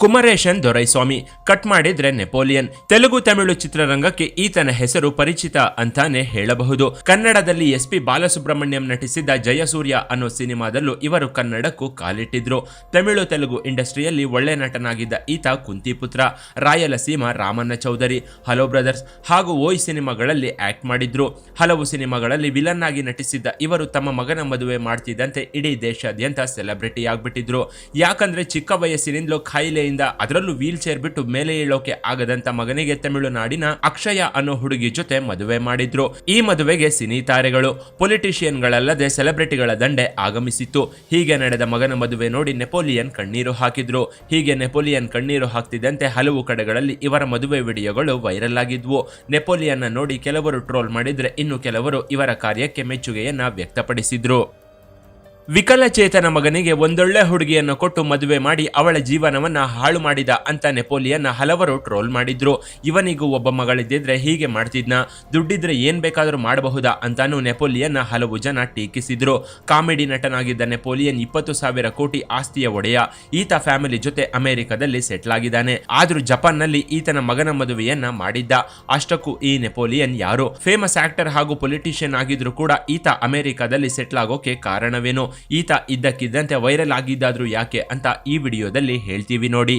ಕುಮರೇಶನ್ Doraiswamy. Cut ಮಾಡಿದ್ರೆ Napoleon. Telugu Tamil ಚಿತ್ರರಂಗಕ್ಕೆ ಈತನ ಹೆಸರು ಪರಿಚಿತ ಅಂತಾನೆ ಹೇಳಬಹುದು. ಕನ್ನಡದಲ್ಲಿ ಎಸ್ ಪಿ ಬಾಲಸುಬ್ರಹ್ಮಣ್ಯಂ ನಟಿಸಿದ್ದ ಜಯಸೂರ್ಯ ಅನ್ನೋ ಸಿನಿಮಾದಲ್ಲೂ ಇವರು ಕನ್ನಡಕ್ಕೂ ಕಾಲಿಟ್ಟಿದ್ರು. ತಮಿಳು ತೆಲುಗು ಇಂಡಸ್ಟ್ರಿಯಲ್ಲಿ ಒಳ್ಳೆ ನಟನಾಗಿದ್ದ ಈತ ಕುಂತಿಪುತ್ರ, ರಾಯಲಸೀಮಾ ರಾಮಣ್ಣ ಚೌಧರಿ, ಹಲೋ ಬ್ರದರ್ಸ್ ಹಾಗೂ ಓಯ್ ಸಿನಿಮಾಗಳಲ್ಲಿ ಆಕ್ಟ್ ಮಾಡಿದ್ರು. ಹಲವು ಸಿನಿಮಾಗಳಲ್ಲಿ ವಿಲನ್ ಆಗಿ ನಟಿಸಿದ್ದ ಇವರು ತಮ್ಮ ಮಗನ ಮದುವೆ ಮಾಡ್ತಿದ್ದಂತೆ ಇಡೀ ದೇಶಾದ್ಯಂತ ಸೆಲೆಬ್ರಿಟಿ ಆಗ್ಬಿಟ್ಟಿದ್ರು. ಯಾಕಂದ್ರೆ ಚಿಕ್ಕ ವಯಸ್ಸಿನಿಂದಲೂ ಕಾಯಿಲೆಯಿಂದ ಅದರಲ್ಲೂ ವೀಲ್ ಚೇರ್ ಬಿಟ್ಟು ಮೇಲೆ ಏಳೋಕೆ ಆಗದಂತ ಮಗನಿಗೆ ತಮಿಳುನಾಡಿನ ಅಕ್ಷಯ ಅನ್ನೋ ಹುಡುಗಿ ಜೊತೆ ಮದುವೆ ಮಾಡಿದ್ರು. ಈ ಮದುವೆಗೆ ಸಿನಿ ತಾರೆಗಳು, ಪೊಲಿಟಿಷಿಯನ್ಗಳಲ್ಲದೆ ಸೆಲೆಬ್ರಿಟಿಗಳ ದಂಡೆ ಆಗಮಿಸಿತ್ತು. ಹೀಗೆ ನಡೆದ ಮಗನ ಮದುವೆ ನೋಡಿ ನೆಪೋಲಿಯನ್ ಕಣ್ಣೀರು ಹಾಕಿದ್ರು. ಹೀಗೆ ನೆಪೋಲಿಯನ್ ಕಣ್ಣೀರು ಹಾಕ್ತಿದ್ದಂತೆ ಹಲವು ಕಡೆಗಳಲ್ಲಿ ಇವರ ಮದುವೆ ವಿಡಿಯೋಗಳು ವೈರಲ್ ಆಗಿದ್ವು. ನೆಪೋಲಿಯನ್ನ ನೋಡಿ ಕೆಲವರು ಟ್ರೋಲ್ ಮಾಡಿದ್ರೆ ಇನ್ನು ಕೆಲವರು ಇವರ ಕಾರ್ಯಕ್ಕೆ ಮೆಚ್ಚುಗೆಯನ್ನ ವ್ಯಕ್ತಪಡಿಸಿದ್ರು. ವಿಕಲಚೇತನ ಮಗನಿಗೆ ಒಂದೊಳ್ಳೆ ಹುಡುಗಿಯನ್ನು ಕೊಟ್ಟು ಮದುವೆ ಮಾಡಿ ಅವಳ ಜೀವನವನ್ನ ಹಾಳು ಮಾಡಿದ ಅಂತ ನೆಪೋಲಿಯನ್ನ ಹಲವರು ಟ್ರೋಲ್ ಮಾಡಿದ್ರು. ಇವನಿಗೂ ಒಬ್ಬ ಮಗಳಿದ್ದಿದ್ರೆ ಹೀಗೆ ಮಾಡ್ತಿದ್ನ. ದುಡ್ಡಿದ್ರೆ ಏನ್ ಬೇಕಾದರೂ ಮಾಡಬಹುದಾ ಅಂತಾನು ನೆಪೋಲಿಯನ್ನ ಹಲವು ಜನ ಟೀಕಿಸಿದ್ರು. ಕಾಮಿಡಿ ನಟನಾಗಿದ್ದ ನೆಪೋಲಿಯನ್ ಇಪ್ಪತ್ತು ಸಾವಿರ ಕೋಟಿ ಆಸ್ತಿಯ ಒಡೆಯ. ಈತ ಫ್ಯಾಮಿಲಿ ಜೊತೆ ಅಮೆರಿಕದಲ್ಲಿ ಸೆಟ್ಲ್ ಆಗಿದ್ದಾನೆ. ಆದ್ರೂ ಜಪಾನ್ನಲ್ಲಿ ಈತನ ಮಗನ ಮದುವೆಯನ್ನ ಮಾಡಿದ್ದ. ಅಷ್ಟಕ್ಕೂ ಈ ನೆಪೋಲಿಯನ್ ಯಾರು? ಫೇಮಸ್ ಆಕ್ಟರ್ ಹಾಗೂ ಪೊಲಿಟಿಷಿಯನ್ ಆಗಿದ್ರು ಕೂಡ ಈತ ಅಮೆರಿಕದಲ್ಲಿ ಸೆಟ್ಲ್ ಆಗೋಕೆ ಕಾರಣವೇನು? ಈತ ಇದ್ದಕ್ಕಿದ್ದಂತೆ ವೈರಲ್ ಆಗಿದ್ದಾದ್ರೂ ಯಾಕೆ ಅಂತ ಈ ವಿಡಿಯೋದಲ್ಲಿ ಹೇಳ್ತೀವಿ ನೋಡಿ.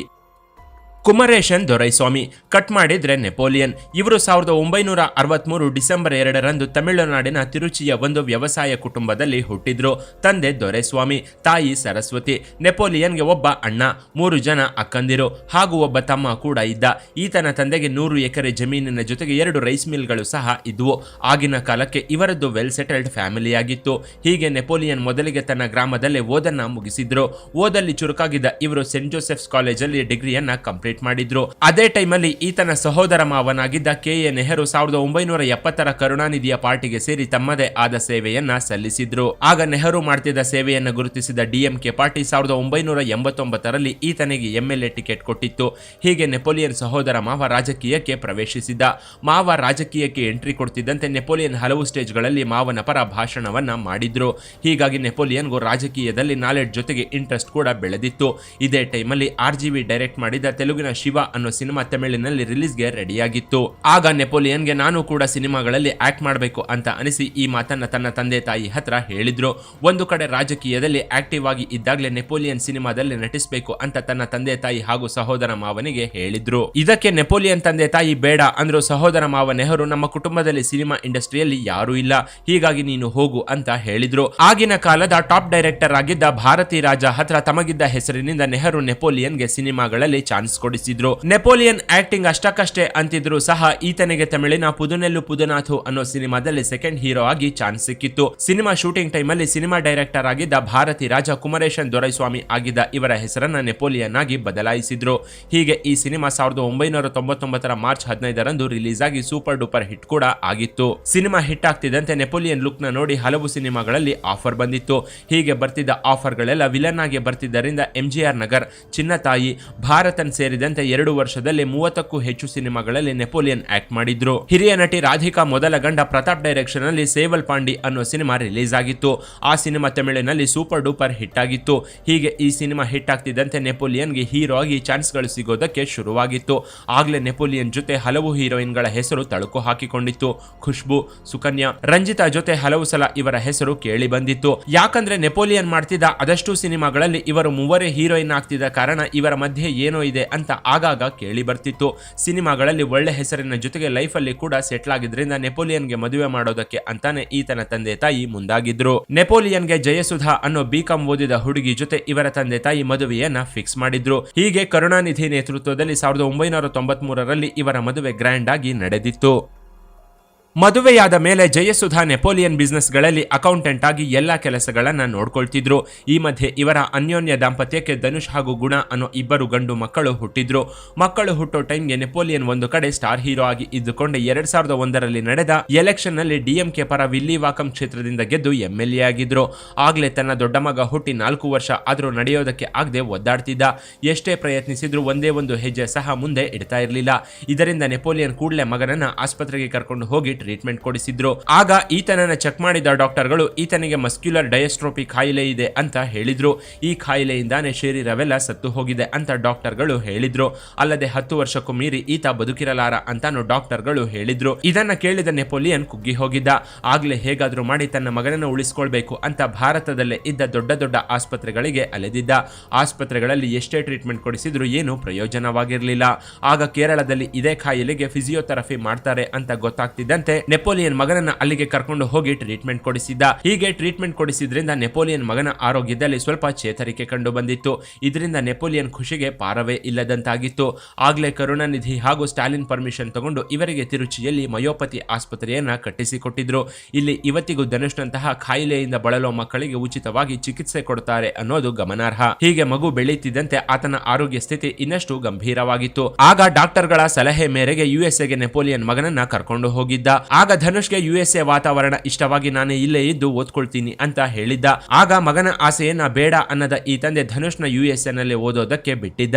ಕುಮರೇಶನ್ ದೊರೈಸ್ವಾಮಿ. ಕಟ್ ಮಾಡಿದ್ರೆ ನೆಪೋಲಿಯನ್. ಇವರು ಸಾವಿರದ ಒಂಬೈನೂರ ಅರವತ್ಮೂರು ಡಿಸೆಂಬರ್ ಎರಡರಂದು ತಮಿಳುನಾಡಿನ ತಿರುಚಿಯ ಒಂದು ವ್ಯವಸಾಯ ಕುಟುಂಬದಲ್ಲಿ ಹುಟ್ಟಿದ್ರು. ತಂದೆ ದೊರೆಸ್ವಾಮಿ, ತಾಯಿ ಸರಸ್ವತಿ. ನೆಪೋಲಿಯನ್ಗೆ ಒಬ್ಬ ಅಣ್ಣ, ಮೂರು ಜನ ಅಕ್ಕಂದಿರು. ಹಾಗೂ ಒಬ್ಬ ತಮ್ಮ ಕೂಡ ಇದ್ದ. ಈತನ ತಂದೆಗೆ ನೂರು ಎಕರೆ ಜಮೀನಿನ ಜೊತೆಗೆ ಎರಡು ರೈಸ್ ಮಿಲ್ಗಳು ಸಹ ಇದ್ವು. ಆಗಿನ ಕಾಲಕ್ಕೆ ಇವರದ್ದು ವೆಲ್ ಸೆಟಲ್ಡ್ ಫ್ಯಾಮಿಲಿಯಾಗಿತ್ತು ಹೀಗೆ ನೆಪೋಲಿಯನ್ ಮೊದಲಿಗೆ ತನ್ನ ಗ್ರಾಮದಲ್ಲೇ ಓದನ್ನ ಮುಗಿಸಿದ್ರು. ಓದಲ್ಲಿ ಚುರುಕಾಗಿದ್ದ ಇವರು ಸೆಂಟ್ ಜೋಸೆಫ್ಸ್ ಕಾಲೇಜಲ್ಲಿ ಡಿಗ್ರಿಯನ್ನ ಕಂಪ್ಲೀಟ್ ಮಾಡಿದ್ರು. ಅದೇ ಟೈಮಲ್ಲಿ ಈತನ ಸಹೋದರ ಮಾವನಾಗಿದ್ದ ಕೆ. ಎ. ನೆಹರು ಸಾವಿರದ ಒಂಬೈನೂರ ಎಪ್ಪತ್ತರ ಕರುಣಾನಿಧಿಯ ಪಾರ್ಟಿಗೆ ಸೇರಿ ತಮ್ಮದೇ ಆದ ಸೇವೆಯನ್ನ ಸಲ್ಲಿಸಿದ್ರು. ಆಗ ನೆಹರು ಮಾಡ್ತಿದ್ದ ಸೇವೆಯನ್ನ ಗುರುತಿಸಿದ ಡಿಎಂಕೆ ಪಾರ್ಟಿ ಸಾವಿರದ ಒಂಬೈನೂರ ಎಂಬತ್ತೊಂಬತ್ತರಲ್ಲಿ ಈತನಿಗೆ ಎಂಎಲ್ಎ ಟಿಕೆಟ್ ಕೊಟ್ಟಿತ್ತು. ಹೀಗೆ ನೆಪೋಲಿಯನ್ ಸಹೋದರ ಮಾವ ರಾಜಕೀಯಕ್ಕೆ ಪ್ರವೇಶಿಸಿದ್ದ ಮಾವ ರಾಜಕೀಯಕ್ಕೆ ಎಂಟ್ರಿ ಕೊಡ್ತಿದ್ದಂತೆ ನೆಪೋಲಿಯನ್ ಹಲವು ಸ್ಟೇಜ್ಗಳಲ್ಲಿ ಮಾವನ ಪರ ಭಾಷಣವನ್ನ ಮಾಡಿದ್ರು. ಹೀಗಾಗಿ ನೆಪೋಲಿಯನ್ಗೂ ರಾಜಕೀಯದಲ್ಲಿ ನಾಲೆಡ್ಜ್ ಜೊತೆಗೆ ಇಂಟ್ರೆಸ್ಟ್ ಕೂಡ ಬೆಳೆದಿತ್ತು. ಇದೇ ಟೈಮಲ್ಲಿ ಆರ್ ಜಿ ಡೈರೆಕ್ಟ್ ಮಾಡಿದ ತೆಲುಗಿನ ಶಿವ ಅನ್ನೋ ಸಿನಿಮಾ ತಮಿಳಿನಲ್ಲಿ ರಿಲೀಸ್ಗೆ ರೆಡಿಯಾಗಿತ್ತು. ಆಗ ನೆಪೋಲಿಯನ್ಗೆ ನಾನು ಕೂಡ ಸಿನಿಮಾಗಳಲ್ಲಿ ಆಕ್ಟ್ ಮಾಡಬೇಕು ಅಂತ ಅನಿಸಿ ಈ ಮಾತನ್ನ ತನ್ನ ತಂದೆ ತಾಯಿ ಹತ್ರ ಹೇಳಿದ್ರು. ಒಂದು ಕಡೆ ರಾಜಕೀಯದಲ್ಲಿ ಆಕ್ಟಿವ್ ಆಗಿ ಇದ್ದಾಗಲೇ ನೆಪೋಲಿಯನ್ ಸಿನಿಮಾದಲ್ಲಿ ನಟಿಸಬೇಕು ಅಂತ ತನ್ನ ತಂದೆ ತಾಯಿ ಹಾಗೂ ಸಹೋದರ ಮಾವನಿಗೆ ಹೇಳಿದ್ರು. ಇದಕ್ಕೆ ನೆಪೋಲಿಯನ್ ತಂದೆ ತಾಯಿ ಬೇಡ ಅಂದ್ರು ಸಹೋದರ ಮಾವ ನೆಹರು ನಮ್ಮ ಕುಟುಂಬದಲ್ಲಿ ಸಿನಿಮಾ ಇಂಡಸ್ಟ್ರಿಯಲ್ಲಿ ಯಾರೂ ಇಲ್ಲ. ಹೀಗಾಗಿ ನೀನು ಹೋಗು ಅಂತ ಹೇಳಿದ್ರು. ಆಗಿನ ಕಾಲದ ಟಾಪ್ ಡೈರೆಕ್ಟರ್ ಆಗಿದ್ದ ಭಾರತಿ ರಾಜ ಹತ್ರ ತಮಗಿದ್ದ ಹೆಸರಿನಿಂದ ನೆಹರು ನೆಪೋಲಿಯನ್ಗೆ ಸಿನಿಮಾಗಳಲ್ಲಿ ಚಾನ್ಸ್ ಕೊಡಿಸಿದ್ರು ನೆಪೋಲಿಯನ್ ಆಕ್ಟಿಂಗ್ ಅಷ್ಟಕ್ಕಷ್ಟೇ ಅಂತಿದ್ರು. ಸಹ ಈತನಿಗೆ ತಮಿಳಿನ ಪುದುನೆಲ್ಲು ಪುದುನಾಥು ಅನ್ನೋ ಸಿನಿಮಾದಲ್ಲಿ ಸೆಕೆಂಡ್ ಹೀರೋ ಆಗಿ ಚಾನ್ಸ್ ಸಿಕ್ಕಿತ್ತು. ಸಿನಿಮಾ ಶೂಟಿಂಗ್ ಟೈಮಲ್ಲಿ ಸಿನಿಮಾ ಡೈರೆಕ್ಟರ್ ಆಗಿದ್ದ ಭಾರತಿ ರಾಜ ಕುಮರೇಶನ್ ದೊರೈಸ್ವಾಮಿ ಆಗಿದ್ದ ಇವರ ಹೆಸರನ್ನ ನೆಪೋಲಿಯನ್ ಆಗಿ ಬದಲಾಯಿಸಿದ್ರು. ಹೀಗೆ ಈ ಸಿನಿಮಾ ಸಾವಿರದ ಒಂಬೈನೂರ ತೊಂಬತ್ತೊಂಬತ್ತರ ಮಾರ್ಚ್ ಹದಿನೈದರಂದು ರಿಲೀಸ್ ಆಗಿ ಸೂಪರ್ ಡೂಪರ್ ಹಿಟ್ ಕೂಡ ಆಗಿತ್ತು. ಸಿನಿಮಾ ಹಿಟ್ ಆಗ್ತಿದ್ದಂತೆ ನೆಪೋಲಿಯನ್ ಲುಕ್ನ ನೋಡಿ ಹಲವು ಸಿನಿಮಾಗಳಲ್ಲಿ ಆಫರ್ ಬಂದಿತ್ತು. ಹೀಗೆ ಬರ್ತಿದ್ದ ಆಫರ್ಗಳೆಲ್ಲ ವಿಲನ್ ಆಗಿ ಬರ್ತಿದ್ದರಿಂದ ಎಂಜಿಆರ್ ನಗರ್ ಚಿನ್ನತಾಯಿ ಭಾರತನ್ ಸೇರಿದಂತೆ ಎರಡು ವರ್ಷದಲ್ಲಿ ಮೂವತ್ತಕ್ಕೂ ಹೆಚ್ಚು ಸಿನಿಮಾಗಳಲ್ಲಿ ನೆಪೋಲಿಯನ್ ಆಕ್ಟ್ ಮಾಡಿದ್ರು. ಹಿರಿಯ ನಟಿ ರಾಧಿಕಾ ಮೊದಲ ಗಂಡ ಪ್ರತಾಪ್ ಡೈರೆಕ್ಷನ್ನಲ್ಲಿ ಸೇವಲ್ ಪಾಂಡಿ ಅನ್ನೋ ಸಿನಿಮಾ ರಿಲೀಸ್ ಆಗಿತ್ತು. ಆ ಸಿನಿಮಾ ತಮಿಳಿನಲ್ಲಿ ಸೂಪರ್ ಡೂಪರ್ ಹಿಟ್ ಆಗಿತ್ತು. ಹೀಗೆ ಈ ಸಿನಿಮಾ ಹಿಟ್ ಆಗ್ತಿದ್ದಂತೆ ನೆಪೋಲಿಯನ್ಗೆ ಹೀರೋ ಆಗಿ ಚಾನ್ಸ್ಗಳು ಸಿಗೋದಕ್ಕೆ ಶುರುವಾಗಿತ್ತು. ಆಗ್ಲೇ ನೆಪೋಲಿಯನ್ ಜೊತೆ ಹಲವು ಹೀರೋಯಿನ್ಗಳ ಹೆಸರು ತಳುಕು ಹಾಕಿಕೊಂಡಿತ್ತು. ಖುಷ್ಬು, ಸುಕನ್ಯಾ, ರಂಜಿತಾ ಜೊತೆ ಹಲವು ಸಲ ಇವರ ಹೆಸರು ಕೇಳಿ ಬಂದಿತ್ತು. ಯಾಕಂದ್ರೆ ನೆಪೋಲಿಯನ್ ಮಾಡ್ತಿದ್ದ ಅದಷ್ಟು ಸಿನಿಮಾಗಳಲ್ಲಿ ಇವರು ಮೂವರೇ ಹೀರೋಯಿನ್ ಆಗ್ತಿದ್ದ ಕಾರಣ ಇವರ ಮಧ್ಯೆ ಏನೋ ಇದೆ ಅಂತ ಆಗಾಗ ಕೇಳಿ ಬರ್ತಿತ್ತು. ಸಿನಿಮಾಗಳಲ್ಲಿ ಒಳ್ಳೆ ಹೆಸರಿನ ಜೊತೆಗೆ ಲೈಫಲ್ಲಿ ಕೂಡ ಸೆಟ್ಲ್ ಆಗಿದ್ರಿಂದ ನೆಪೋಲಿಯನ್ಗೆ ಮದುವೆ ಮಾಡೋದಕ್ಕೆ ಅಂತಾನೆ ಈತನ ತಂದೆ ತಾಯಿ ಮುಂದಾಗಿದ್ರು. ನೆಪೋಲಿಯನ್ಗೆ ಜಯಸುಧಾ ಅನ್ನೋ ಬಿಕಾಂ ಓದಿದ ಹುಡುಗಿ ಜೊತೆ ಇವರ ತಂದೆ ತಾಯಿ ಮದುವೆಯನ್ನ ಫಿಕ್ಸ್ ಮಾಡಿದ್ರು. ಹೀಗೆ ಕರುಣಾನಿಧಿ ನೇತೃತ್ವದಲ್ಲಿ ಸಾವಿರದ ಒಂಬೈನೂರ ತೊಂಬತ್ಮೂರರಲ್ಲಿ ಇವರ ಮದುವೆ ಗ್ರ್ಯಾಂಡ್ ಆಗಿ ನಡೆದಿತ್ತು. ಮದುವೆಯಾದ ಮೇಲೆ ಜಯಸುಧಾ ನೆಪೋಲಿಯನ್ ಬಿಸ್ನೆಸ್ಗಳಲ್ಲಿ ಅಕೌಂಟೆಂಟ್ ಆಗಿ ಎಲ್ಲ ಕೆಲಸಗಳನ್ನು ನೋಡ್ಕೊಳ್ತಿದ್ರು. ಈ ಮಧ್ಯೆ ಇವರ ಅನ್ಯೋನ್ಯ ದಾಂಪತ್ಯಕ್ಕೆ ಧನುಷ್ ಹಾಗೂ ಗುಣ ಅನ್ನೋ ಇಬ್ಬರು ಗಂಡು ಮಕ್ಕಳು ಹುಟ್ಟಿದ್ರು. ಮಕ್ಕಳು ಹುಟ್ಟೋ ಟೈಮ್ಗೆ ನೆಪೋಲಿಯನ್ ಒಂದು ಕಡೆ ಸ್ಟಾರ್ ಹೀರೋ ಆಗಿ ಇದ್ದುಕೊಂಡು ಎರಡ್ ಸಾವಿರದ ಒಂದರಲ್ಲಿ ನಡೆದ ಎಲೆಕ್ಷನ್ನಲ್ಲಿ ಡಿಎಂಕೆ ಪರ ವಿಲ್ಲಿವಾಕಂ ಕ್ಷೇತ್ರದಿಂದ ಗೆದ್ದು ಎಂಎಲ್ಎ ಆಗಿದ್ರು. ಆಗ್ಲೇ ತನ್ನ ದೊಡ್ಡ ಮಗ ಹುಟ್ಟಿ ನಾಲ್ಕು ವರ್ಷ ಆದರೂ ನಡೆಯೋದಕ್ಕೆ ಆಗದೆ ಒದ್ದಾಡ್ತಿದ್ದ. ಎಷ್ಟೇ ಪ್ರಯತ್ನಿಸಿದ್ರು ಒಂದೇ ಒಂದು ಹೆಜ್ಜೆ ಸಹ ಮುಂದೆ ಇಡ್ತಾ ಇರಲಿಲ್ಲ. ಇದರಿಂದ ನೆಪೋಲಿಯನ್ ಕೂಡಲೇ ಮಗನನ್ನ ಆಸ್ಪತ್ರೆಗೆ ಕರ್ಕೊಂಡು ಹೋಗಿ ಟ್ರೀಟ್ಮೆಂಟ್ ಕೊಡಿಸಿದ್ರು. ಆಗ ಈತನನ್ನ ಚೆಕ್ ಮಾಡಿದ ಡಾಕ್ಟರ್ಗಳು, ಈತನಿಗೆ ಮಸ್ಕ್ಯುಲರ್ ಡಯಸ್ಟ್ರೋಪಿ ಕಾಯಿಲೆ ಇದೆ ಅಂತ ಹೇಳಿದ್ರು. ಈ ಕಾಯಿಲೆಯಿಂದಾನೇ ಶರೀರವೆಲ್ಲ ಸತ್ತು ಹೋಗಿದೆ ಅಂತ ಡಾಕ್ಟರ್ಗಳು ಹೇಳಿದ್ರು. ಅಲ್ಲದೆ ಹತ್ತು ವರ್ಷಕ್ಕೂ ಮೀರಿ ಈತ ಬದುಕಿರಲಾರ ಅಂತಾನು ಡಾಕ್ಟರ್ಗಳು ಹೇಳಿದ್ರು. ಇದನ್ನ ಕೇಳಿದ ನೆಪೋಲಿಯನ್ ಕುಗ್ಗಿ ಹೋಗಿದ್ದ. ಆಗ್ಲೇ ಹೇಗಾದ್ರೂ ಮಾಡಿ ತನ್ನ ಮಗನನ್ನು ಉಳಿಸ್ಕೊಳ್ಬೇಕು ಅಂತ ಭಾರತದಲ್ಲೇ ಇದ್ದ ದೊಡ್ಡ ದೊಡ್ಡ ಆಸ್ಪತ್ರೆಗಳಿಗೆ ಅಲೆದಿದ್ದ. ಆಸ್ಪತ್ರೆಗಳಲ್ಲಿ ಎಷ್ಟೇ ಟ್ರೀಟ್ಮೆಂಟ್ ಕೊಡಿಸಿದ್ರು ಏನು ಪ್ರಯೋಜನವಾಗಿರಲಿಲ್ಲ. ಆಗ ಕೇರಳದಲ್ಲಿ ಇದೇ ಕಾಯಿಲೆಗೆ ಫಿಸಿಯೋಥೆರಪಿ ಮಾಡ್ತಾರೆ ಅಂತ ಗೊತ್ತಾಗ್ತಿದ್ದಂತೆ ನೆಪೋಲಿಯನ್ ಮಗನನ್ನ ಅಲ್ಲಿಗೆ ಕರ್ಕೊಂಡು ಹೋಗಿ ಟ್ರೀಟ್ಮೆಂಟ್ ಕೊಡಿಸಿದ್ದ. ಹೀಗೆ ಟ್ರೀಟ್ಮೆಂಟ್ ಕೊಡಿಸಿದ್ರಿಂದ ನೆಪೋಲಿಯನ್ ಮಗನ ಆರೋಗ್ಯದಲ್ಲಿ ಸ್ವಲ್ಪ ಚೇತರಿಕೆ ಕಂಡು ಬಂದಿತ್ತು ಇದರಿಂದ ನೆಪೋಲಿಯನ್ ಖುಷಿಗೆ ಪಾರವೇ ಇಲ್ಲದಂತಾಗಿತ್ತು. ಆಗ್ಲೇ ಕರುಣಾನಿಧಿ ಹಾಗೂ ಸ್ಟಾಲಿನ್ ಪರ್ಮಿಷನ್ ತಗೊಂಡು ಇವರಿಗೆ ತಿರುಚಿಯಲ್ಲಿ ಮಯೋಪತಿ ಆಸ್ಪತ್ರೆಯನ್ನ ಕಟ್ಟಿಸಿಕೊಟ್ಟಿದ್ರು. ಇಲ್ಲಿ ಇವತ್ತಿಗೂ ಧನುಷ್ನಂತಹ ಖಾಯಿಲೆಯಿಂದ ಬಳಲುವ ಮಕ್ಕಳಿಗೆ ಉಚಿತವಾಗಿ ಚಿಕಿತ್ಸೆ ಕೊಡುತ್ತಾರೆ ಅನ್ನೋದು ಗಮನಾರ್ಹ. ಹೀಗೆ ಮಗು ಬೆಳೆಯುತ್ತಿದ್ದಂತೆ ಆತನ ಆರೋಗ್ಯ ಸ್ಥಿತಿ ಇನ್ನಷ್ಟು ಗಂಭೀರವಾಗಿತ್ತು. ಆಗ ಡಾಕ್ಟರ್ಗಳ ಸಲಹೆ ಮೇರೆಗೆ ಯುಎಸ್ಎಗೆ ನೆಪೋಲಿಯನ್ ಮಗನನ್ನ ಕರ್ಕೊಂಡು ಹೋಗಿದ್ದ. ಆಗ ಧನುಷ್ಗೆ ಎ ವಾತಾವರಣ ಇಷ್ಟವಾಗಿ ನಾನು ಇಲ್ಲೇ ಇದ್ದು ಓದ್ಕೊಳ್ತೀನಿ ಅಂತ ಹೇಳಿದ್ದ. ಆಗ ಮಗನ ಆಸೆಯನ್ನ ಬೇಡ ಅನ್ನದ ಈ ತಂದೆ ಧನುಷ್ನ ಎ ನಲ್ಲಿ ಓದೋದಕ್ಕೆ ಬಿಟ್ಟಿದ್ದ.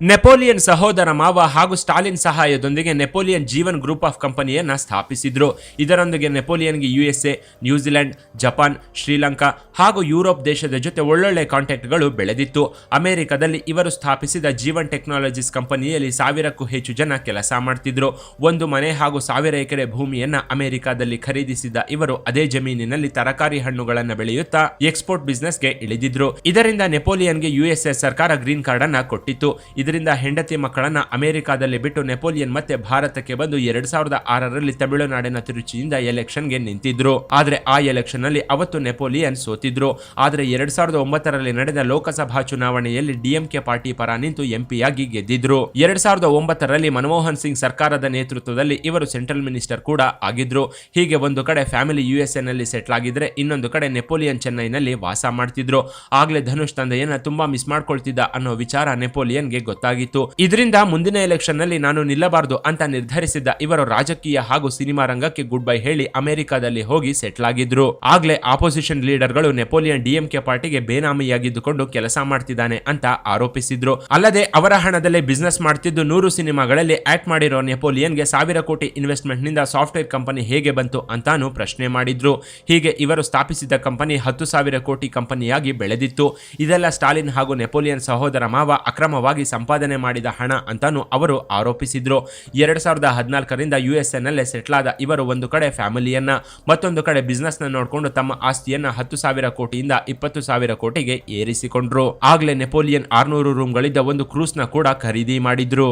ನೆಪೋಲಿಯನ್ ಸಹೋದರ ಮಾವ ಹಾಗೂ ಸ್ಟಾಲಿನ್ ಸಹಾಯದೊಂದಿಗೆ ನೆಪೋಲಿಯನ್ ಜೀವನ್ ಗ್ರೂಪ್ ಆಫ್ ಕಂಪನಿಯನ್ನ ಸ್ಥಾಪಿಸಿದ್ರು. ಇದರೊಂದಿಗೆ ನೆಪೋಲಿಯನ್ಗೆ U S A New Zealand, Japan, Sri Lanka ಹಾಗೂ ಯುರೋಪ್ ದೇಶದ ಜೊತೆ ಒಳ್ಳೊಳ್ಳೆ ಕಾಂಟ್ಯಾಕ್ಟ್ಗಳು ಬೆಳೆದಿತ್ತು. ಅಮೆರಿಕದಲ್ಲಿ ಇವರು ಸ್ಥಾಪಿಸಿದ ಜೀವನ್ ಟೆಕ್ನಾಲಜೀಸ್ ಕಂಪನಿಯಲ್ಲಿ ಸಾವಿರಕ್ಕೂ ಹೆಚ್ಚು ಜನ ಕೆಲಸ ಮಾಡ್ತಿದ್ರು. ಒಂದು ಮನೆ ಹಾಗೂ ಸಾವಿರ ಎಕರೆ ಭೂಮಿಯನ್ನ ಅಮೆರಿಕದಲ್ಲಿ ಖರೀದಿಸಿದ ಇವರು ಅದೇ ಜಮೀನಿನಲ್ಲಿ ತರಕಾರಿ ಹಣ್ಣುಗಳನ್ನು ಬೆಳೆಯುತ್ತಾ ಎಕ್ಸ್ಪೋರ್ಟ್ ಬಿಸ್ನೆಸ್ಗೆ ಇಳಿದಿದ್ರು. ಇದರಿಂದ ನೆಪೋಲಿಯನ್ಗೆ ಯುಎಸ್ಎ ಸರ್ಕಾರ ಗ್ರೀನ್ ಕಾರ್ಡ್ ಅನ್ನ ಕೊಟ್ಟಿತ್ತು. ಇದರಿಂದ ಹೆಂಡತಿ ಮಕ್ಕಳನ್ನ ಅಮೆರಿಕಾದಲ್ಲಿ ಬಿಟ್ಟು ನೆಪೋಲಿಯನ್ ಮತ್ತೆ ಭಾರತಕ್ಕೆ ಬಂದು ಎರಡ್ ಸಾವಿರದ ಆರರಲ್ಲಿ ತಮಿಳುನಾಡಿನ ತಿರುಚಿಯಿಂದ ಎಲೆಕ್ಷನ್ಗೆ ನಿಂತಿದ್ರು. ಆದರೆ ಆ ಎಲೆಕ್ಷನ್ನಲ್ಲಿ ಅವತ್ತು ನೆಪೋಲಿಯನ್ ಸೋತಿದ್ರು. ಆದರೆ ಎರಡ್ ಸಾವಿರದ ಒಂಬತ್ತರಲ್ಲಿ ನಡೆದ ಲೋಕಸಭಾ ಚುನಾವಣೆಯಲ್ಲಿ ಡಿಎಂಕೆ ಪಾರ್ಟಿ ಪರ ನಿಂತು ಎಂಪಿಯಾಗಿ ಗೆದ್ದಿದ್ರು. ಎರಡ್ ಸಾವಿರದ ಒಂಬತ್ತರಲ್ಲಿ ಮನಮೋಹನ್ ಸಿಂಗ್ ಸರ್ಕಾರದ ನೇತೃತ್ವದಲ್ಲಿ ಇವರು ಸೆಂಟ್ರಲ್ ಮಿನಿಸ್ಟರ್ ಕೂಡ ಆಗಿದ್ರು. ಹೀಗೆ ಒಂದು ಕಡೆ ಫ್ಯಾಮಿಲಿ ಯು ಎಸ್ನಲ್ಲಿ ಸೆಟ್ಲ್ ಆಗಿದ್ರೆ ಇನ್ನೊಂದು ಕಡೆ ನೆಪೋಲಿಯನ್ ಚೆನ್ನೈನಲ್ಲಿ ವಾಸ ಮಾಡ್ತಿದ್ರು. ಆಗ್ಲೇ ಧನುಷ್ ತಂದೆಯನ್ನ ತುಂಬಾ ಮಿಸ್ ಮಾಡ್ಕೊಳ್ತಿದ್ದ ಅನ್ನೋ ವಿಚಾರ ನೆಪೋಲಿಯನ್ಗೆ ಗೊತ್ತಾಗಿತ್ತು. ಇದರಿಂದ ಮುಂದಿನ ಎಲೆಕ್ಷನ್ನಲ್ಲಿ ನಾನು ನಿಲ್ಲಬಾರದು ಅಂತ ನಿರ್ಧರಿಸಿದ್ದ ಇವರು ರಾಜಕೀಯ ಹಾಗೂ ಸಿನಿಮಾ ರಂಗಕ್ಕೆ ಗುಡ್ ಬೈ ಹೇಳಿ ಅಮೆರಿಕದಲ್ಲಿ ಹೋಗಿ ಸೆಟ್ಲ್ ಆಗಿದ್ರು. ಆಗ್ಲೇ ಆಪೋಸಿಷನ್ ಲೀಡರ್ಗಳು ನೆಪೋಲಿಯನ್ ಡಿಎಂಕೆ ಪಾರ್ಟಿಗೆ ಬೇನಾಮಿಯಾಗಿದ್ದುಕೊಂಡು ಕೆಲಸ ಮಾಡ್ತಿದ್ದಾನೆ ಅಂತ ಆರೋಪಿಸಿದ್ರು. ಅಲ್ಲದೆ ಅವರ ಹಣದಲ್ಲೇ ಬಿಸ್ನೆಸ್ ಮಾಡ್ತಿದ್ದು ನೂರು ಸಿನಿಮಾಗಳಲ್ಲಿ ಆಕ್ಟ್ ಮಾಡಿರೋ ನೆಪೋಲಿಯನ್ಗೆ ಸಾವಿರ ಕೋಟಿ ಇನ್ವೆಸ್ಟ್ಮೆಂಟ್ನಿಂದ ಸಾಫ್ಟ್ವೇರ್ ಕಂಪನಿ ಹೇಗೆ ಬಂತು ಅಂತಾನು ಪ್ರಶ್ನೆ ಮಾಡಿದ್ರು. ಹೀಗೆ ಇವರು ಸ್ಥಾಪಿಸಿದ ಕಂಪನಿ ಹತ್ತು ಸಾವಿರ ಕೋಟಿ ಕಂಪನಿಯಾಗಿ ಬೆಳೆದಿತ್ತು. ಇದೆಲ್ಲ ಸ್ಟಾಲಿನ್ ಹಾಗೂ ನೆಪೋಲಿಯನ್ ಸಹೋದರ ಮಾವ ಅಕ್ರಮವಾಗಿ ಸಂಪಾದನೆ ಮಾಡಿದ ಹಣ ಅಂತಾನೂ ಅವರು ಆರೋಪಿಸಿದ್ರು. ಎರಡು ಸಾವಿರದ ಹದಿನಾಲ್ಕರಿಂದ ಯು ಎಸ್ ಎನ್ನಲ್ಲೇ ಸೆಟ್ಲ್ ಆದ ಇವರು ಒಂದು ಕಡೆ ಫ್ಯಾಮಿಲಿಯನ್ನ, ಮತ್ತೊಂದು ಕಡೆ ಬಿಸ್ನೆಸ್ನ ನೋಡಿಕೊಂಡು ತಮ್ಮ ಆಸ್ತಿಯನ್ನ ಹತ್ತು ಸಾವಿರ ಕೋಟಿಯಿಂದ ಇಪ್ಪತ್ತು ಸಾವಿರ ಕೋಟಿಗೆ ಏರಿಸಿಕೊಂಡ್ರು. ಆಗ್ಲೇ ನೆಪೋಲಿಯನ್ ಆರ್ನೂರು ರೂಮ್ಗಳಿದ್ದ ಒಂದು ಕ್ರೂಸ್ನ ಕೂಡ ಖರೀದಿ ಮಾಡಿದ್ರು.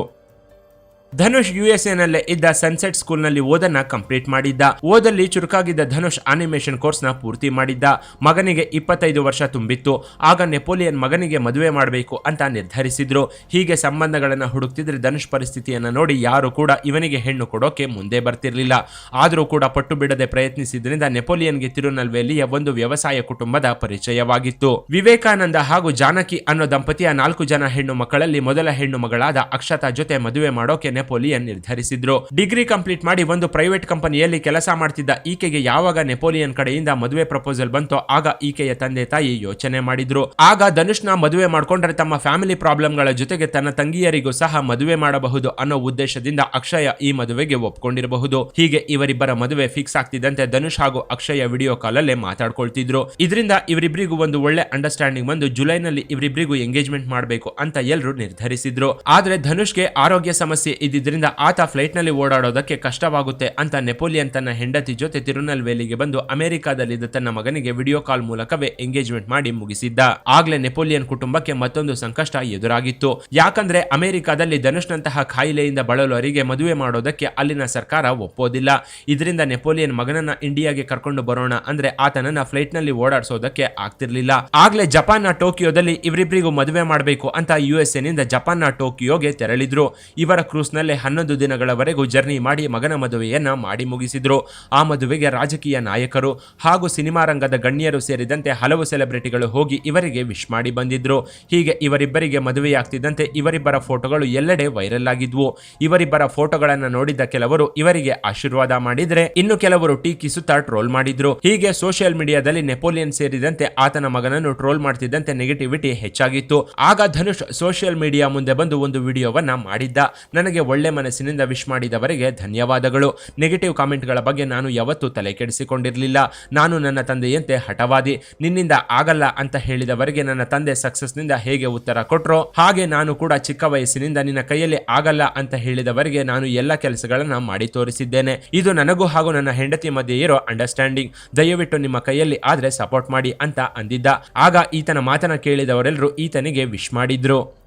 ಧನುಷ್ ಯು ಎಸ್ ನಲ್ಲೇ ಇದ್ದ ಸನ್ಸೆಟ್ ಸ್ಕೂಲ್ನಲ್ಲಿ ಓದನ್ನ ಕಂಪ್ಲೀಟ್ ಮಾಡಿದ್ದ. ಓದಲ್ಲಿ ಚುರುಕಾಗಿದ್ದ ಧನುಷ್ ಅನಿಮೇಷನ್ ಕೋರ್ಸ್ನ ಪೂರ್ತಿ ಮಾಡಿದ್ದ. ಮಗನಿಗೆ ಇಪ್ಪತ್ತೈದು ವರ್ಷ ತುಂಬಿತ್ತು. ಆಗ ನೆಪೋಲಿಯನ್ ಮಗನಿಗೆ ಮದುವೆ ಮಾಡಬೇಕು ಅಂತ ನಿರ್ಧರಿಸಿದ್ರು. ಹೀಗೆ ಸಂಬಂಧಗಳನ್ನು ಹುಡುಕ್ತಿದ್ರೆ ಧನುಷ್ ಪರಿಸ್ಥಿತಿಯನ್ನ ನೋಡಿ ಯಾರು ಕೂಡ ಇವನಿಗೆ ಹೆಣ್ಣು ಕೊಡೋಕೆ ಮುಂದೆ ಬರ್ತಿರ್ಲಿಲ್ಲ. ಆದರೂ ಕೂಡ ಪಟ್ಟು ಬಿಡದೆ ಪ್ರಯತ್ನಿಸಿದ್ರಿಂದ ನೆಪೋಲಿಯನ್ಗೆ ತಿರುನಲ್ವೇಲಿಯ ಒಂದು ವ್ಯವಸಾಯ ಕುಟುಂಬದ ಪರಿಚಯವಾಗಿತ್ತು. ವಿವೇಕಾನಂದ ಹಾಗೂ ಜಾನಕಿ ಅನ್ನೋ ದಂಪತಿಯ ನಾಲ್ಕು ಜನ ಹೆಣ್ಣು ಮಕ್ಕಳಲ್ಲಿ ಮೊದಲ ಹೆಣ್ಣು ಮಗಳಾದ ಅಕ್ಷತಾ ಜೊತೆ ಮದುವೆ ಮಾಡೋಕೆ ನೆಪೋಲಿಯನ್ ನಿರ್ಧರಿಸಿದ್ರು. ಡಿಗ್ರಿ ಕಂಪ್ಲೀಟ್ ಮಾಡಿ ಒಂದು ಪ್ರೈವೇಟ್ ಕಂಪನಿಯಲ್ಲಿ ಕೆಲಸ ಮಾಡ್ತಿದ್ದ ಈಕೆಗೆ ಯಾವಾಗ ನೆಪೋಲಿಯನ್ ಕಡೆಯಿಂದ ಮದುವೆ ಪ್ರಪೋಸಲ್ ಬಂತೋ ಆಗ ಈಕೆಯ ತಂದೆ ತಾಯಿ ಯೋಚನೆ ಮಾಡಿದ್ರು. ಆಗ ಧನುಷ್ನ ಮದುವೆ ಮಾಡ್ಕೊಂಡ್ರೆ ತಮ್ಮ ಫ್ಯಾಮಿಲಿ ಪ್ರಾಬ್ಲಮ್ಗಳ ಜೊತೆಗೆ ತನ್ನ ತಂಗಿಯರಿಗೂ ಸಹ ಮದುವೆ ಮಾಡಬಹುದು ಅನ್ನೋ ಉದ್ದೇಶದಿಂದ ಅಕ್ಷಯ ಈ ಮದುವೆಗೆ ಒಪ್ಕೊಂಡಿರಬಹುದು. ಹೀಗೆ ಇವರಿಬ್ಬರ ಮದುವೆ ಫಿಕ್ಸ್ ಆಗ್ತಿದ್ದಂತೆ ಧನುಷ್ ಹಾಗೂ ಅಕ್ಷಯ ವಿಡಿಯೋ ಕಾಲಲ್ಲೇ ಮಾತಾಡ್ಕೊಳ್ತಿದ್ರು. ಇದರಿಂದ ಇವರಿಬ್ಬರಿಗೂ ಒಂದು ಒಳ್ಳೆ ಅಂಡರ್ಸ್ಟ್ಯಾಂಡಿಂಗ್ ಬಂದು ಜುಲೈನಲ್ಲಿ ಇವರಿಬ್ಬರಿಗೂ ಎಂಗೇಜ್ಮೆಂಟ್ ಮಾಡಬೇಕು ಅಂತ ಎಲ್ಲರೂ ನಿರ್ಧರಿಸಿದ್ರು. ಆದ್ರೆ ಧನುಷ್ಗೆ ಆರೋಗ್ಯ ಸಮಸ್ಯೆ ಇದ್ದಿದ್ರಿಂದ ಆತ ಫ್ಲೈಟ್ನಲ್ಲಿ ಓಡಾಡೋದಕ್ಕೆ ಕಷ್ಟವಾಗುತ್ತೆ ಅಂತ ನೆಪೋಲಿಯನ್ ತನ್ನ ಹೆಂಡತಿ ಜೊತೆ ತಿರುನಲ್ವೇಲಿಗೆ ಬಂದು ಅಮೆರಿಕಾದಲ್ಲಿದ್ದ ತನ್ನ ಮಗನಿಗೆ ವಿಡಿಯೋ ಕಾಲ್ ಮೂಲಕವೇ ಎಂಗೇಜ್ಮೆಂಟ್ ಮಾಡಿ ಮುಗಿಸಿದ್ದ. ಆಗ್ಲೇ ನೆಪೋಲಿಯನ್ ಕುಟುಂಬಕ್ಕೆ ಮತ್ತೊಂದು ಸಂಕಷ್ಟ ಎದುರಾಗಿತ್ತು. ಯಾಕಂದ್ರೆ ಅಮೆರಿಕಾದಲ್ಲಿ ಧನುಷ್ನಂತಹ ಕಾಯಿಲೆಯಿಂದ ಬಳಲುವರಿಗೆ ಮದುವೆ ಮಾಡೋದಕ್ಕೆ ಅಲ್ಲಿನ ಸರ್ಕಾರ ಒಪ್ಪೋದಿಲ್ಲ. ಇದರಿಂದ ನೆಪೋಲಿಯನ್ ಮಗನನ್ನ ಇಂಡಿಯಾಗೆ ಕರ್ಕೊಂಡು ಬರೋಣ ಅಂದ್ರೆ ಆತನನ್ನ ಫ್ಲೈಟ್ನಲ್ಲಿ ಓಡಾಡಿಸೋದಕ್ಕೆ ಆಗ್ತಿರ್ಲಿಲ್ಲ. ಆಗ್ಲೇ ಜಪಾನ್ನ ಟೋಕಿಯೋದಲ್ಲಿ ಇವರಿಬ್ಬರಿಗೂ ಮದುವೆ ಮಾಡಬೇಕು ಅಂತ ಯು ಎಸ್ನಿಂದ ಜಪಾನ್ನ ಟೋಕಿಯೋಗೆ ತೆರಳಿದ್ರು. ಇವರ ಕ್ರೂಸ್ ನಲ್ಲೇ ಹನ್ನೊಂದು ದಿನಗಳವರೆಗೂ ಜರ್ನಿ ಮಾಡಿ ಮಗನ ಮದುವೆಯನ್ನ ಮಾಡಿ ಮುಗಿಸಿದ್ರು. ಆ ಮದುವೆಗೆ ರಾಜಕೀಯ ನಾಯಕರು ಹಾಗೂ ಸಿನಿಮಾ ರಂಗದ ಗಣ್ಯರು ಸೇರಿದಂತೆ ಹಲವು ಸೆಲೆಬ್ರಿಟಿಗಳು ಹೋಗಿ ಇವರಿಗೆ ವಿಶ್ ಮಾಡಿ ಬಂದಿದ್ರು. ಹೀಗೆ ಇವರಿಬ್ಬರಿಗೆ ಮದುವೆಯಾಗ್ತಿದ್ದಂತೆ ಇವರಿಬ್ಬರ ಫೋಟೋಗಳು ಎಲ್ಲೆಡೆ ವೈರಲ್ ಆಗಿದ್ವು. ಇವರಿಬ್ಬರ ಫೋಟೋಗಳನ್ನು ನೋಡಿದ ಕೆಲವರು ಇವರಿಗೆ ಆಶೀರ್ವಾದ ಮಾಡಿದರೆ ಇನ್ನು ಕೆಲವರು ಟೀಕಿಸುತ್ತಾ ಟ್ರೋಲ್ ಮಾಡಿದ್ರು. ಹೀಗೆ ಸೋಷಿಯಲ್ ಮೀಡಿಯಾದಲ್ಲಿ ನೆಪೋಲಿಯನ್ ಸೇರಿದಂತೆ ಆತನ ಮಗನನ್ನು ಟ್ರೋಲ್ ಮಾಡ್ತಿದ್ದಂತೆ ನೆಗೆಟಿವಿಟಿ ಹೆಚ್ಚಾಗಿತ್ತು. ಆಗ ಧನುಷ್ ಸೋಷಿಯಲ್ ಮೀಡಿಯಾ ಮುಂದೆ ಬಂದು ಒಂದು ವಿಡಿಯೋವನ್ನ ಮಾಡಿದ್ದ. ನನಗೆ ಒಳ್ಳೆ ಮನಸ್ಸಿನಿಂದ ವಿಶ್ ಮಾಡಿದವರಿಗೆ ಧನ್ಯವಾದಗಳು. ನೆಗೆಟಿವ್ ಕಾಮೆಂಟ್ಗಳ ಬಗ್ಗೆ ನಾನು ಯಾವತ್ತೂ ತಲೆ ಕೆಡಿಸಿಕೊಂಡಿರಲಿಲ್ಲ. ನಾನು ನನ್ನ ತಂದೆಯಂತೆ ಹಠವಾದಿ. ನಿನ್ನಿಂದ ಆಗಲ್ಲ ಅಂತ ಹೇಳಿದವರಿಗೆ ನನ್ನ ತಂದೆ ಸಕ್ಸಸ್ನಿಂದ ಹೇಗೆ ಉತ್ತರ ಕೊಟ್ಟರು ಹಾಗೆ ನಾನು ಕೂಡ ಚಿಕ್ಕ ವಯಸ್ಸಿನಿಂದ ನಿನ್ನ ಕೈಯಲ್ಲಿ ಆಗಲ್ಲ ಅಂತ ಹೇಳಿದವರಿಗೆ ನಾನು ಎಲ್ಲ ಕೆಲಸಗಳನ್ನು ಮಾಡಿ ತೋರಿಸಿದ್ದೇನೆ. ಇದು ನನಗೂ ಹಾಗೂ ನನ್ನ ಹೆಂಡತಿ ಮಧ್ಯೆ ಇರೋ ಅಂಡರ್ಸ್ಟ್ಯಾಂಡಿಂಗ್ ದಯವಿಟ್ಟು ನಿಮ್ಮ ಕೈಯಲ್ಲಿ ಆದ್ರೆ ಸಪೋರ್ಟ್ ಮಾಡಿ ಅಂತ ಅಂದಿದ್ದ. ಆಗ ಈತನ ಮಾತನ್ನ ಕೇಳಿದವರೆಲ್ಲರೂ ಈತನಿಗೆ ವಿಶ್ ಮಾಡಿದ್ರು.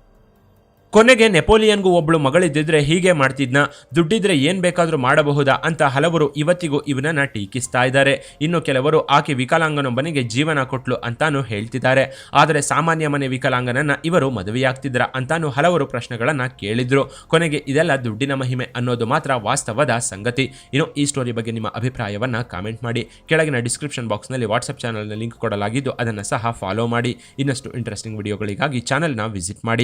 ಕೊನೆಗೆ ನೆಪೋಲಿಯನ್ಗೂ ಒಬ್ಬಳು ಮಗಳಿದ್ದಿದ್ರೆ ಹೀಗೆ ಮಾಡ್ತಿದ್ನ, ದುಡ್ಡಿದ್ರೆ ಏನ್ ಬೇಕಾದ್ರೂ ಮಾಡಬಹುದಾ ಅಂತ ಹಲವರು ಇವತ್ತಿಗೂ ಇವನನ್ನ ಟೀಕಿಸ್ತಾ ಇದ್ದಾರೆ. ಇನ್ನು ಕೆಲವರು ಆಕೆ ವಿಕಲಾಂಗನೊಬ್ಬನಿಗೆ ಜೀವನ ಕೊಟ್ಲು ಅಂತಾನು ಹೇಳ್ತಿದ್ದಾರೆ. ಆದರೆ ಸಾಮಾನ್ಯ ಮನೆ ವಿಕಲಾಂಗನನ್ನ ಇವರು ಮದುವೆಯಾಗ್ತಿದ್ರ ಅಂತಾನು ಹಲವರು ಪ್ರಶ್ನೆಗಳನ್ನ ಕೇಳಿದ್ರು. ಕೊನೆಗೆ ಇದೆಲ್ಲ ದುಡ್ಡಿನ ಮಹಿಮೆ ಅನ್ನೋದು ಮಾತ್ರ ವಾಸ್ತವದ ಸಂಗತಿ. ಇನ್ನು ಈ ಸ್ಟೋರಿ ಬಗ್ಗೆ ನಿಮ್ಮ ಅಭಿಪ್ರಾಯವನ್ನ ಕಾಮೆಂಟ್ ಮಾಡಿ. ಕೆಳಗಿನ ಡಿಸ್ಕ್ರಿಪ್ಷನ್ ಬಾಕ್ಸ್ನಲ್ಲಿ ವಾಟ್ಸಪ್ ಚಾನಲ್ನ ಲಿಂಕ್ ಕೊಡಲಾಗಿದ್ದು ಅದನ್ನು ಸಹ ಫಾಲೋ ಮಾಡಿ. ಇನ್ನಷ್ಟು ಇಂಟ್ರೆಸ್ಟಿಂಗ್ ವಿಡಿಯೋಗಳಿಗಾಗಿ ಚಾನಲ್ನ ವಿಸಿಟ್ ಮಾಡಿ.